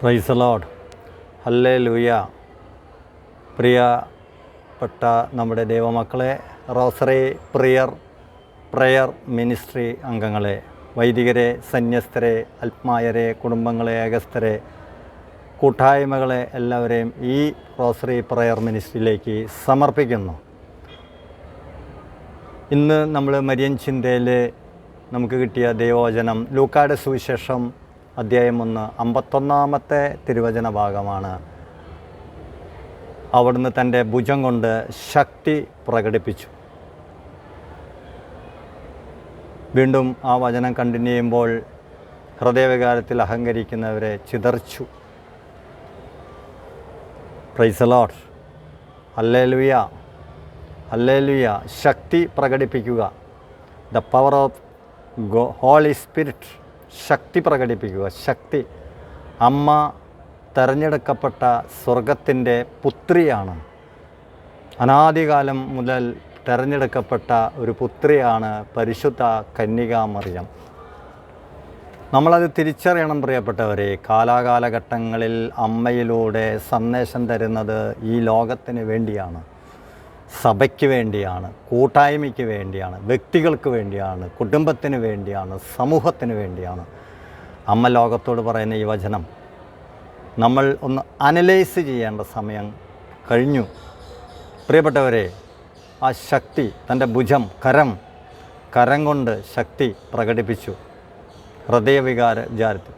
Price load ഹല്ലേ ലൂയ പ്രിയപ്പെട്ട നമ്മുടെ ദൈവമക്കളെ റോസറി പ്രിയർ പ്രയർ മിനിസ്ട്രി അംഗങ്ങളെ വൈദികരെ സന്യസ്തരെ ആത്മായരെ കുടുംബങ്ങളെ ഏകസ്ഥരെ കൂട്ടായ്മകളെ എല്ലാവരെയും ഈ റോസറി പ്രയർ മിനിസ്ട്രിയിലേക്ക് സമർപ്പിക്കുന്നു. ഇന്ന് നമ്മൾ മരിയൻ ചിന്തയിൽ നമുക്ക് കിട്ടിയ ദൈവവചനം ലൂക്കാട് സുവിശേഷം അധ്യായം ഒന്ന് അമ്പത്തൊന്നാമത്തെ തിരുവചന ഭാഗമാണ്. അവിടുന്ന് തന്റെ ഭുജം കൊണ്ട് ശക്തി പ്രകടിപ്പിച്ചു. വീണ്ടും ആ വചനം കണ്ടിന്യൂ ചെയ്യുമ്പോൾ ഹൃദയവികാരത്തിൽ അഹങ്കരിക്കുന്നവരെ ചിതർച്ചു പ്രൈസലോട്ട് അല്ലേലുയ അല്ലേലുയ ശക്തി പ്രകടിപ്പിക്കുക. The power of holy spirit ശക്തി പ്രകടിപ്പിക്കുക. ശക്തി. അമ്മ തെരഞ്ഞെടുക്കപ്പെട്ട സ്വർഗത്തിന്റെ പുത്രിയാണ്. അനാദികാലം മുതൽ തെരഞ്ഞെടുക്കപ്പെട്ട ഒരു പുത്രിയാണ് പരിശുദ്ധ കന്യകാമറിയം നമ്മളത് തിരിച്ചറിയണം പ്രിയപ്പെട്ടവരെ. കാലാകാലഘട്ടങ്ങളിൽ അമ്മയിലൂടെ സന്ദേശം തരുന്നത് ഈ ലോകത്തിന് വേണ്ടിയാണ്. സഭയ്ക്ക് വേണ്ടിയാണ് കൂട്ടായ്മയ്ക്ക് വേണ്ടിയാണ് വ്യക്തികൾക്ക് വേണ്ടിയാണ് കുടുംബത്തിന് വേണ്ടിയാണ് സമൂഹത്തിന് വേണ്ടിയാണ് അമ്മ ലോകത്തോട് പറയുന്ന ഈ വചനം. നമ്മൾ ഒന്ന് അനലൈസ് ചെയ്യേണ്ട സമയം കഴിഞ്ഞു. പ്രിയപ്പെട്ടവരെ ആ ശക്തി തന്റെ ഭുജം കരം കരം കൊണ്ട് ശക്തി പ്രകടിപ്പിച്ചു. ഹൃദയവികാര വിചാരത്തിൽ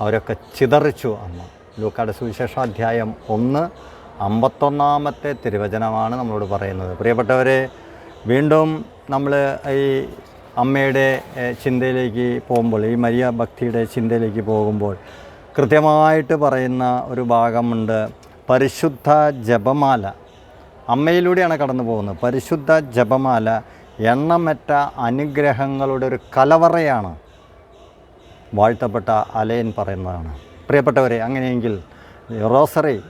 അവരൊക്കെ ചിതറിച്ചു അമ്മ. ലൂക്കാട് സുവിശേഷാധ്യായം ഒന്ന് അമ്പത്തൊന്നാമത്തെ തിരുവചനമാണ് നമ്മളോട് പറയുന്നത്. പ്രിയപ്പെട്ടവരെ വീണ്ടും നമ്മൾ ഈ അമ്മയുടെ ചിന്തയിലേക്ക് പോകുമ്പോൾ ഈ മരിയ ഭക്തിയുടെ ചിന്തയിലേക്ക് പോകുമ്പോൾ കൃത്യമായിട്ട് പറയുന്ന ഒരു ഭാഗമുണ്ട്. പരിശുദ്ധ ജപമാല. അമ്മയിലൂടെയാണ് കടന്നു പോകുന്നത്. പരിശുദ്ധ ജപമാല എണ്ണമറ്റ അനുഗ്രഹങ്ങളുടെ ഒരു കലവറയാണ് വാഴ്ത്തപ്പെട്ട അലയൻ പറയുന്നതാണ്. പ്രിയപ്പെട്ടവരെ അങ്ങനെയെങ്കിൽ റോസറി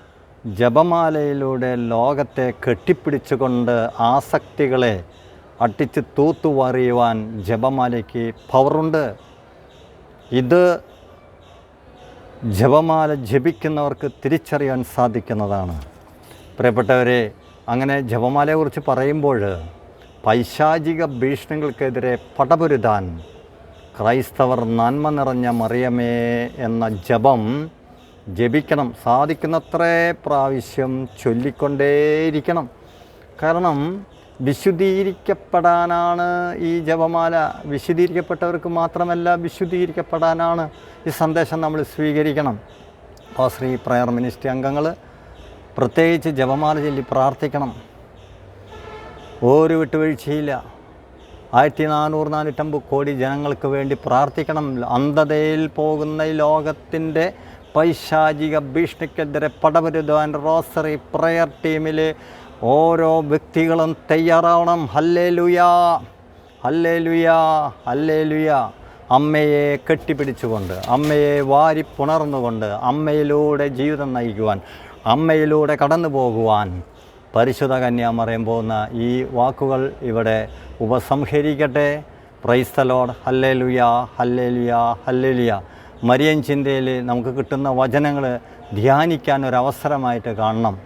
ജപമാലയിലൂടെ ലോകത്തെ കെട്ടിപ്പിടിച്ചുകൊണ്ട് ആസക്തികളെ അട്ടിച്ച് തൂത്തുവാറിയുവാൻ ജപമാലയ്ക്ക് പവറുണ്ട്. ഇത് ജപമാല ജപിക്കുന്നവർക്ക് തിരിച്ചറിയാൻ സാധിക്കുന്നതാണ്. പ്രിയപ്പെട്ടവരെ അങ്ങനെ ജപമാലയെക്കുറിച്ച് പറയുമ്പോൾ പൈശാചിക ഭീഷണികൾക്കെതിരെ പടപൊരുതാൻ ക്രൈസ്തവർ നന്മ നിറഞ്ഞ മറിയമേ എന്ന ജപം ജപിക്കണം. സാധിക്കുന്നത്രേ പ്രാവശ്യം ചൊല്ലിക്കൊണ്ടേയിരിക്കണം. കാരണം വിശുദ്ധീകരിക്കപ്പെടാനാണ് ഈ ജപമാല. വിശുദ്ധീകരിക്കപ്പെട്ടവർക്ക് മാത്രമല്ല വിശുദ്ധീകരിക്കപ്പെടാനാണ് ഈ സന്ദേശം നമ്മൾ സ്വീകരിക്കണം. അപ്പോൾ ശ്രീ പ്രയർ മിനിസ്ട്രി അംഗങ്ങൾ പ്രത്യേകിച്ച് ജപമാല ചൊല്ലി പ്രാർത്ഥിക്കണം. ഒരു വിട്ടുവീഴ്ചയില്ല. ആയിരത്തി നാനൂറ് നാനൂറ്റമ്പത് കോടി ജനങ്ങൾക്ക് വേണ്ടി പ്രാർത്ഥിക്കണം. അന്ധതയിൽ പോകുന്ന ലോകത്തിന്റെ പൈശാചിക ഭീഷണിക്കെതിരെ പടപരുതാൻ റോസറി പ്രയർ ടീമിൽ ഓരോ വ്യക്തികളും തയ്യാറാവണം. ഹല്ലേ ലുയാ ഹല്ലേ ലുയാ ഹല്ലേ ലുയാ അമ്മയെ കെട്ടിപ്പിടിച്ചുകൊണ്ട് അമ്മയെ വാരി പുണർന്നുകൊണ്ട് അമ്മയിലൂടെ ജീവിതം നയിക്കുവാൻ അമ്മയിലൂടെ കടന്നു പോകുവാൻ പരിശുദ്ധ കന്യാമറിയം പോകുന്ന ഈ വാക്കുകൾ ഇവിടെ ഉപസംഹരിക്കട്ടെ. പ്രൈസ്തലോഡ് ഹല്ലേ ലുയാ ഹല്ലേ ലുയാ ഹല്ലേ ലുയാ മരിയൻ ചിന്തയിൽ നമുക്ക് കിട്ടുന്ന വചനങ്ങൾ ധ്യാനിക്കാൻ ഒരു അവസരമായിട്ട് കാണണം.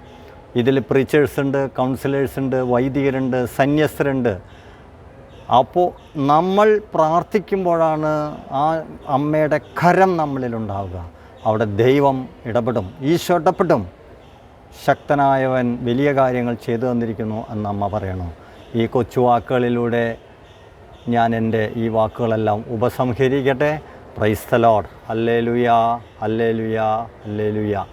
ഇതിൽ പ്രീച്ചേഴ്സ് ഉണ്ട് കൗൺസിലേഴ്സ് ഉണ്ട് വൈദികരുണ്ട് സന്യസ്തരുണ്ട്. അപ്പോൾ നമ്മൾ പ്രാർത്ഥിക്കുമ്പോഴാണ് ആ അമ്മയുടെ കരം നമ്മളിലുണ്ടാവുക. അവിടെ ദൈവം ഇടപെടും ഈശോ ഇടപെടും. ശക്തനായവൻ വലിയ കാര്യങ്ങൾ ചെയ്തു തന്നിരിക്കുന്നു എന്ന് അമ്മ പറയണു. ഈ കൊച്ചു വാക്കുകളിലൂടെ ഞാൻ എന്റെ ഈ വാക്കുകളെല്ലാം ഉപസംഹരിക്കട്ടെ. പ്രൈസ്തലോഡ് അല്ലേ ലുയാ അല്ലേ ലുയാ അല്ലേ ലുയാ